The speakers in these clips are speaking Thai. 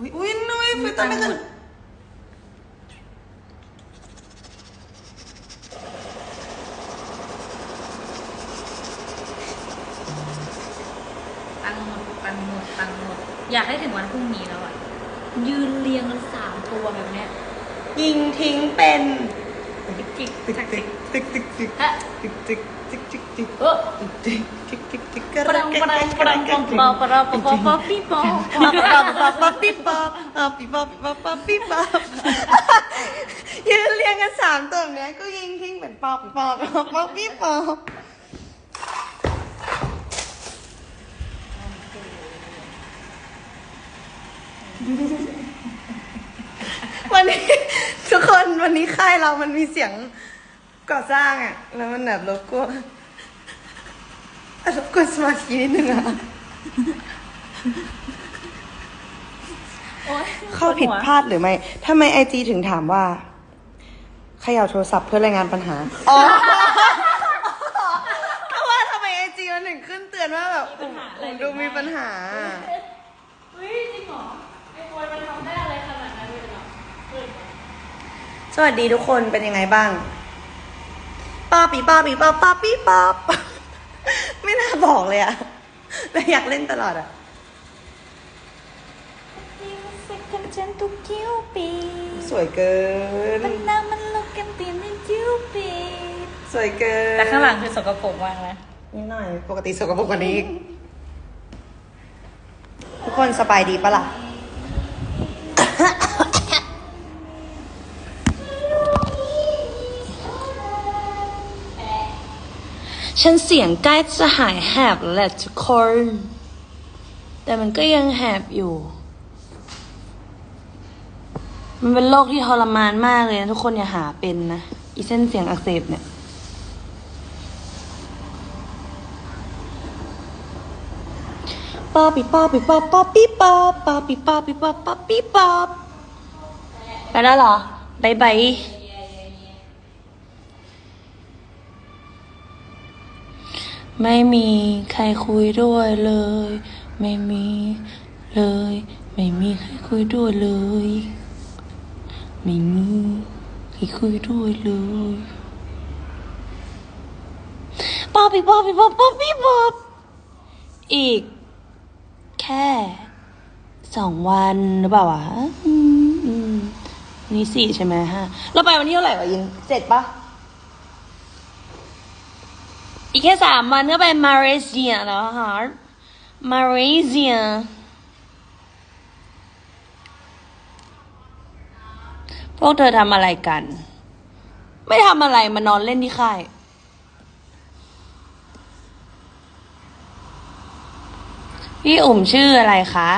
อุ้ยอุ้ยนุ้ยฟิลเตอร์ไม่ขึ้นตังค์หมดตังค์หมดตังค์หมด อยากให้ถึงวันพรุ่งนี้แล้วอะยืนเรียงกันสามตัวแบบเนี้ยยิงทิ้งเป็น จิกจิกติ๊กจักติ๊จิกกติ๊กติ๊กติ๊กฮะติ๊ก จิกจิกจิกเออจิกจิกจิกจิกกระปรังปรังปรังปองปปรังปองปอปอปีปอปรัปรังปอปอปีอปอปีปอปีอปอปีปอยืนเรียงกันสามตัวเนี้ยก็ยิงทิ้งเหมือนปอปปอปอปีปอวันนี้ทุกคนวันนี้ค่ายเรามันมีเสียง ก่อสร้างอะ แล้วมันแบบรบกวนรบกวนสมาธินิดนึงอะโอ๊ยเข้าผิดพลาดหรือไม่ทำไมไอจีถึงถามว่าเขย่าโทรศัพท์เพื่อรายงานปัญหา อ๋อก็ว่าทำไมไอจีมันถึงขึ้นเตือนว่าแบบผมผมดูมีปัญหา เฮ้ยจริงเหรอไอ้บอยมันทำได้อะไรขนาดนั้นเลยเหรอเฮ้ยสวัสดีทุกคนเป็นยังไงบ้าง ป้าปีป้าปีป้าป้าปีป้าไม่น่าบอกเลยอะแต่อยากเล่นตลอดอะสักกันฉันทุกคิ้วปีสวยเกินมันน้ำมันลกกันตีนในจิ้วปีสวยเกินแต่ข้างหลังคือสกปรกมากนะนิดหน่อย ปกติสกปรกกว่านี้อีกทุกคนสบายดีปะล่ะ ฉันเสียงใกล้จะหายแหบแล้วแหละทุกคน แต่มันก็ยังแหบอยู่ มันเป็นโรคที่ทรมานมากเลยนะทุกคนอย่าหาเป็นนะอีเส้นเสียงอักเสบเนี่ยป๊อปปี้ป๊อปปี้ป๊อปป๊อปปี้ป๊อปป๊อปปี้ป๊อปปี้ป๊อปป๊อปปี้ป๊อปไปแล้วเหรอบายบาย ไม่มีใครคุยด้วยเลย ไม่มีเลย ไม่มีใครคุยด้วยเลย ไม่มีใครคุยด้วยเลยป๊อปปี้ป๊อปปี้ป๊อปป๊อปปี้ป๊อปอีก แค่สองวันหรือเปล่าวะนนี้สี่ใช่ไหมฮะเราไปวันที่เท่าไหร่วะยินเจ็ดปะ อีกแค่สามวันก็ไปมาเลเซียแล้วฮะมาเลเซียพวกเธอทำอะไรกัน ไม่ทำอะไรมานอนเล่นที่ค่ายพี่อุ่มชื่ออะไรคะ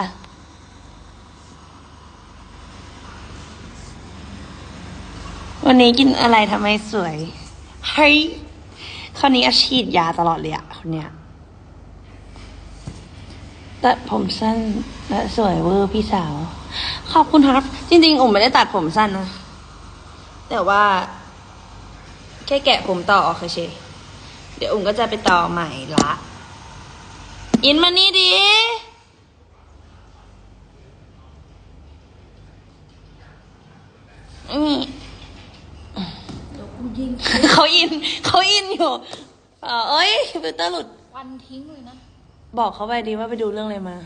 วันนี้กินอะไรทำไมสวยเฮ้ย คนนี้อาฉีดยาตลอดเลยอะคนเนี้ยแตัดผมสั้นและสวยเวอร์พี่สาว ขอบคุณครับ จริงๆอุ่มไม่ได้ตัดผมสั้นนะ แต่ว่า แค่แกะผมต่อออกเฉยเดี๋ยวอุ่มก็จะไปต่อใหม่ละ อินมานี่ดินี่ เดี๋ยวกูยิง เขา อินเขาอินอยู่เออเอ้ยฟิลเตอร์หลุด วันทิ้งเลยนะ บอกเขาไปดีว่าไปดูเรื่องอะไรมา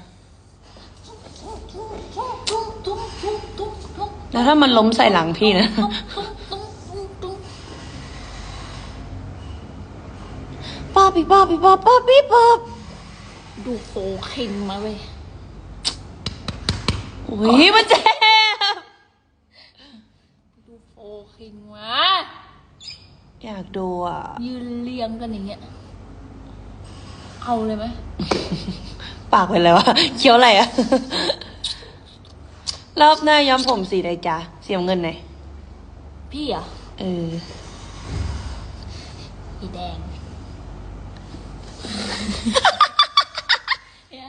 แล้วถ้ามันล้มใส่หลังพี่นะ ป้าปีป้าปีป้าป้าปีป้าดูโฟคิงมาเว้ยอุ้ยมันเจ็บดูโฟคิงมา อยากดูอะ ยืนเรียงกันอย่างเงี้ย เอาเลยไหม ปากเป็นอะไรวะเคี้ยวอะไรอะรอบหน้าย้อมผมสีใดจ๊ะสีน้ำเงินไหน พี่เหรอะเอออีแดง อย่า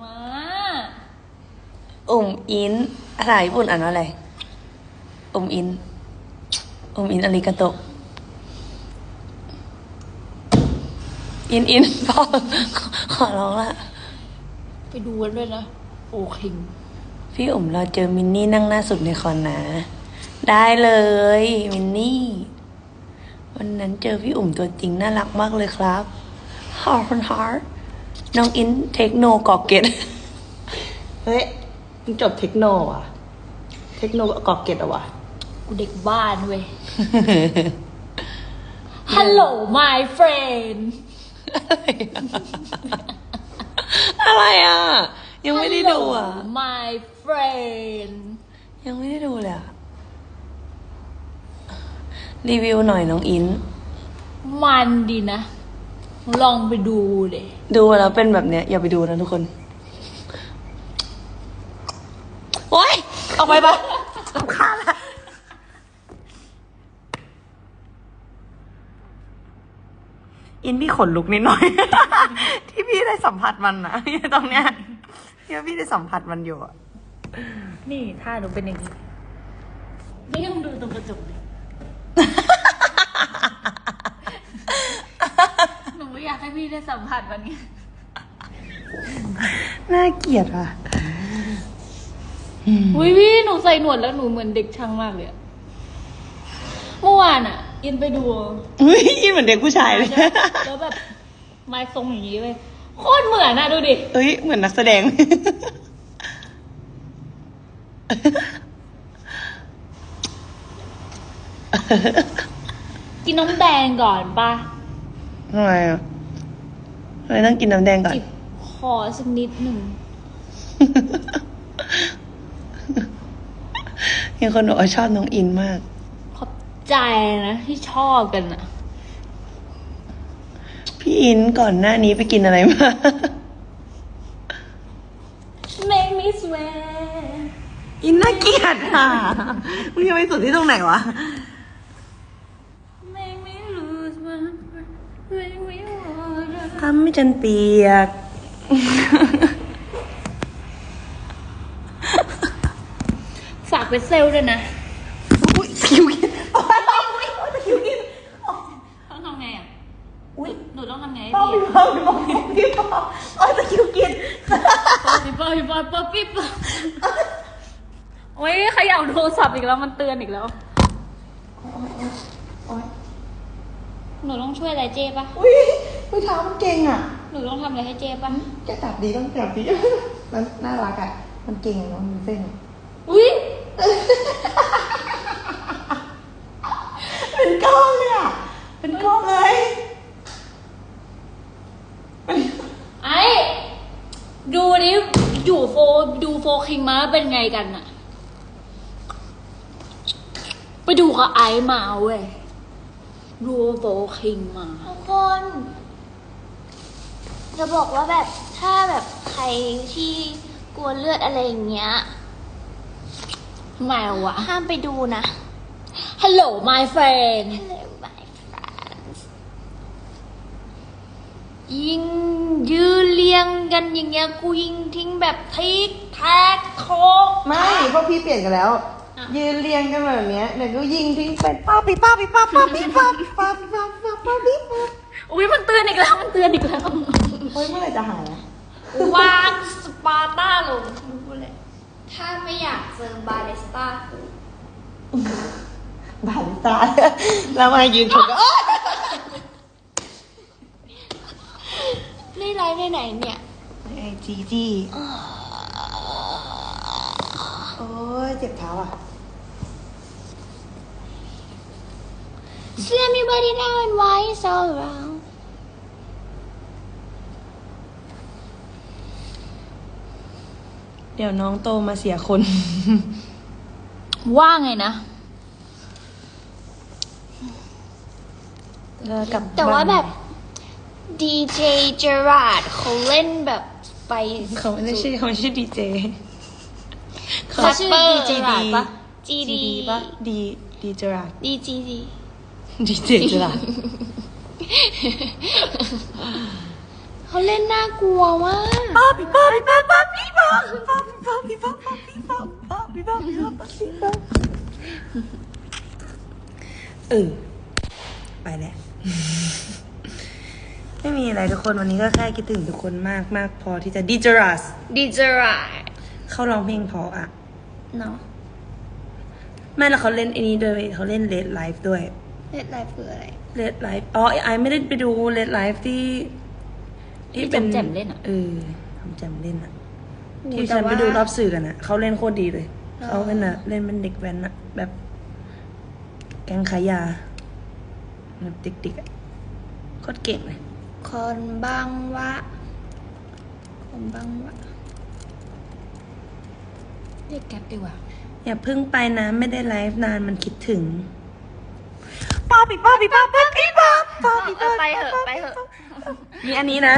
มา อุ่มอินภาษาญี่ปุ่นอ่านว่าอะไร อุ่มอินอุ่มอินอาริกาโตะอินอินพอขอร้องละไปดูกันด้วยนะ โอคิง พี่อุ๋มเราเจอมินนี่นั่งหน้าสุดในคอนนะ ได้เลย มินนี่ วันนั้นเจอพี่อุ๋มตัวจริงน่ารักมากเลยครับฮาร์ฮาร์น้องอินเทคโนกอกเกตเฮ้ยมึงจบเทคโนอะ เทคโนกอกเกตอะวะ กูเด็กบ้านเว้ย Hello my friend อะไรอะ ยังไม่ได้ดูอะ Hello my friend ยังไม่ได้ดูเลยอะ รีวิวหน่อยน้องอิน มันดีนะ ลองไปดูเดดูแล้วเป็นแบบเนี้ย อย่าไปดูนะทุกคน โอ๊ยออกไปปะสำคาญละ อินพี่ขนลุกนิดหน่อย ที่พี่ได้สัมผัสมันนะตรงเนี้ยที่พี่ได้สัมผัสมันอยู่อะนี่ถ้าหนูเป็นอย่างนี้ไม่ต้องดูตรงกระจกเลย หนูไม่อยากให้พี่ได้สัมผัสวันนี้ น่าเกลียดอะอุ้ยพี่หนูใส่หนวดแล้วหนูเหมือนเด็กช่างมากเลยอะเมื่อวานอะ อินไปดูอุ้ยอินเหมือนเด็กผู้ชายเลย แล้วแบบไม้ทรงอย่างนี้เลยโคตรเหมือนอะดูดิ เอ้ย เหมือนนักแสดง กินน้ำแดงก่อนปะทำไมอะทำไมต้องกินน้ำแดงก่อนจิบคอสักนิดหนึ่งมีคนบอกว่าชอบน้องอินมากขอบ ใจนะ ที่ชอบกันอะพี่อินก่อนหน้านี้ไปกินอะไรมา Make me swear อินน่าเกลียดอะมึงจะไปสุดที่ตรงไหนวะ Make me lose my breath Make me wanna ทำให้ฉันเปียก ฝากเป็นเซลล์ด้วยนะ อุ้ยคิวกินโอ๊ยคิวกิน ต้องทำไงอะ อุ้ย หนูต้องทำไงให้ ป้อ ดี พี่ป้อพี่ป้อพี่ป้อโอ้ยตะคิวกิน พี่ปอพี่ปอปอพี่ปอโอ้ยเขย่าโทรศัพท์อีกแล้วมันเตือนอีกแล้ว โอ๊ยหนูต้องช่วยอะไรเจ๊ปะอุ้ยอุ้ยเท้ามันเก่งอะ หนูต้องทำอะไรให้เจ๊ปะแกจับดีต้องจับดีมันน่ารักอะ มันเก่งอะมันมีเส้นอุ้ยเป็นก้อนเลยอะเป็นก้อนเลย ไอ้ดูดิ อยู่โฟดูโฟคิงมาเป็นไงกันอะไปดูกับไอซ์มาเว้ยดูโฟคิงมา ทุกคน จะบอกว่าแบบถ้าแบบใครที่กลัวเลือดอะไรอย่างเงี้ยทำไมวะห้ามไปดูนะ Hello my friend Hello my friends ยิงยืนเรียงกันอย่างเงี้ยกูยิงทิ้งแบบทิกแท็กโคกไม่เพราะพี่เปลี่ยนกันแล้ว ยืนเรียงกันแบบเนี้ยเดี๋ยวก็ยิงทิ้งไปป้าปีป้าปีป้าป้าปีป้าปีป้าปีป้าป้าป้าปีป้าอุ้ยมันเตือนอีกแล้วมันเตือนอีกแล้วเฮ้ยเมื่อไหร่จะหายอะวางสปาร์ต้าลงดูเลยถ้าไม่อยากเจอบาริสต้าบาลิตาแล้วมายืนชนกัน โอ๊ยไม่ไรไม่ไหนเนี่ยไอ้จีจี้โอ้ยเจ็บเท้าอะ So everybody now and why it's all around เดี๋ยวน้องโตมาเสียคน ว่าไงนะ แล้วกลับแต่ว่าบ้นแบบ ดีเจเจอราร์ดเขาเล่นแบบไปเขาไม่ได้ชื่อเขาไม่ใช่ดีเจเขาชื่อดี DJ ดีปะจี GD ดีปะดีดีจราดดีจีดีดีเจจราดเขาเล่นน่ากลัวมากป้าปีป้าปีป้าป้าปีป้าป้าปีป้าปีป้าป้าปีป้าป้าปีป้าปีป้าป้าปีป้าเออไปแล้ว ไปไม่มีอะไรทุกคนวันนี้ก็แค่คิดถึงทุกคนมากมากพอที่จะดิจรัสดีเจอร์เขาร้องเพลงเพราะอะ เนาะไม่แล้วเขาเล่นไอ้นี้ด้วยเว้ยเขาเล่นเลดไลฟ์ด้วยเล่นไลฟ์คืออะไร เลดไลฟ์อ๋อไอไม่ได้ไปดูเลดไลฟ์ที่ที่จำแจ่มเล่นอะ เออทำแจมเล่นอะโอ้ที่แต่ฉันไปว่าดูรอบสื่อกันอะเขาเล่นโคตรดีเลยหรอเขาเป็นอะเล่นเป็นเด็กแว้นอะแบบ แก๊งขายยาแบบติ๊กๆอะโคตรเก่งเลย คนบังวะ คนบังวะ เรียกแก๊ปดีกว่าอย่าเพิ่งไปนะ ไม่ได้ไลฟ์นานมันคิดถึงป้าปีป้าปีป้าป้าปีป้าป้าปีป้าไปเหอะไปเหอะมีอันนี้นะ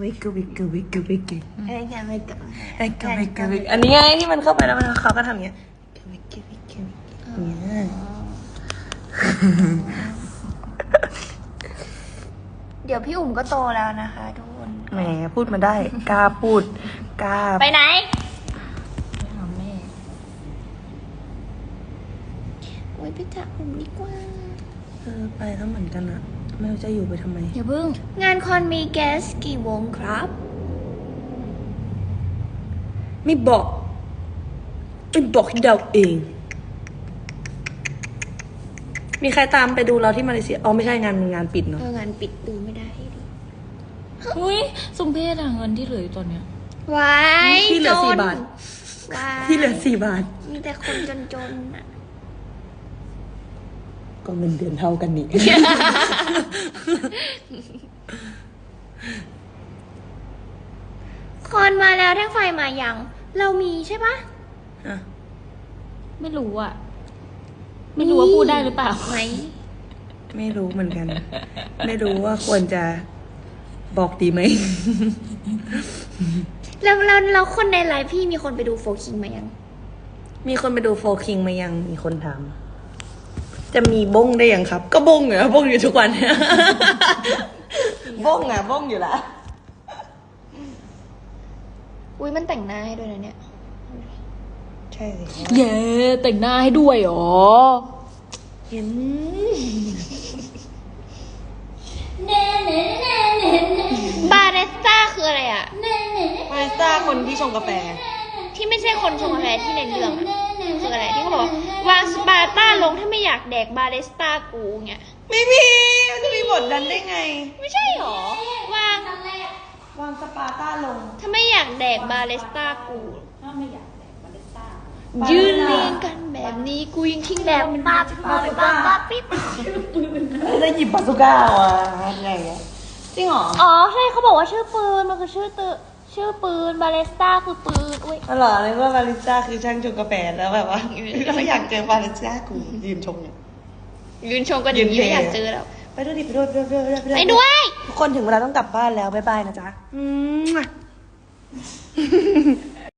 วิกวิกวิกวิกเอ้ยยังไม่กลับไอ้กวิกวิกอันนี้ไงที่มันเข้าไปแล้วมันเขาก็ทำอย่างเงี้ยวิกวิกวิกอย่างเงี้ย เดี๋ยวพี่อุ่มก็โตแล้วนะคะทุกคนแหมพูดมาได้ กล้าพูด กล้า ไปไหนไปหาแม่โอ้ยพี่จ๋าอุ่มดีกว่า เออ ไปแล้วเหมือนกันอะไม่รู้จะอยู่ไปทำไม อย่าเพิ่ง งานคอนมีแกสกี่วงครับ ไม่บอกไม่บอกให้เดาเอง มีใครตามไปดูเราที่มาเลเซีย อ๋อไม่ใช่งานงานปิดเนาะ เอองานปิดดูไม่ได้ดิอุ้ยสมเพศอะเงินที่เหลืออยู่ตอนเนี้ยวายที่เหลือจสี่นบาทวายที่เหลือสี่บาท มีแต่คนจนๆน่ะก็เงินเดือนเท่ากันนี่ คอนมาแล้วแท่งไฟมายัง เรามีใช่ปะอะไม่รู้อะ ไม่รู้ว่าพูดได้หรือเปล่าไหมไม่รู้เหมือนกัน ไม่รู้ว่าควรจะบอกดีไหม แล้วแล้วแล้วคนในไลฟ์พี่มีคนไปดูโฟคิงมายัง มีคนไปดูโฟคิงมายังมีคนถามจะมีบ้งได้ยังครับ ก็บ้งเหรอบ้งอยู่ทุกวันบ้งอะบ้งอยู่ละอุ้ยมันแต่งหน้าให้ด้วยนะเนี่ย ใช่สิเย้แต่งหน้าให้ด้วยเหรอเห็นบาริสต้าคืออะไรอะมาสต้าคนที่ชงกาแฟ ที่ไม่ใช่คนชงกาแฟที่ในเรื่องอะคืออะไรที่เขาบอกว่าวางสปาร์ต้าลงถ้าไม่อยากแดกบาริสต้ากูเงี้ยไม่มีมันจะมีบทนั้นได้ไง ไม่ใช่หรอ วางวางสปาร์ต้าลง ถ้าไม่อยากแดกบาริสต้ากูถ้าไม่อยากแดกบาริสต้า ยืนเรียงกันแบบนี้กูยังทิ้งแบบป้าป้าป้าป้าปิ๊บได้หยิบปาสุก้าอะไงอะจริงเหรอ อ๋อใช่เขาบอกว่าชื่อปืนมันคือชื่อตือชื่อปืนบาริสต้าคือปืนอุ้ยอ๋อเหรอเลยว่าบาริสต้าคือช่างชงกาแฟแล้วแบบว่าไม่อยากเจอบาริสต้ากูยืนชงเนี่ยยืนชมกันอย่างนี้ยืนเท่ไม่อยากเจอแล้วไปด้วยดิไปด้วยไปด้วยไปด้วยไปด้วยทุกคนถึงเวลาต้องกลับบ้านแล้วบ๊ายบายนะจ๊ะอืม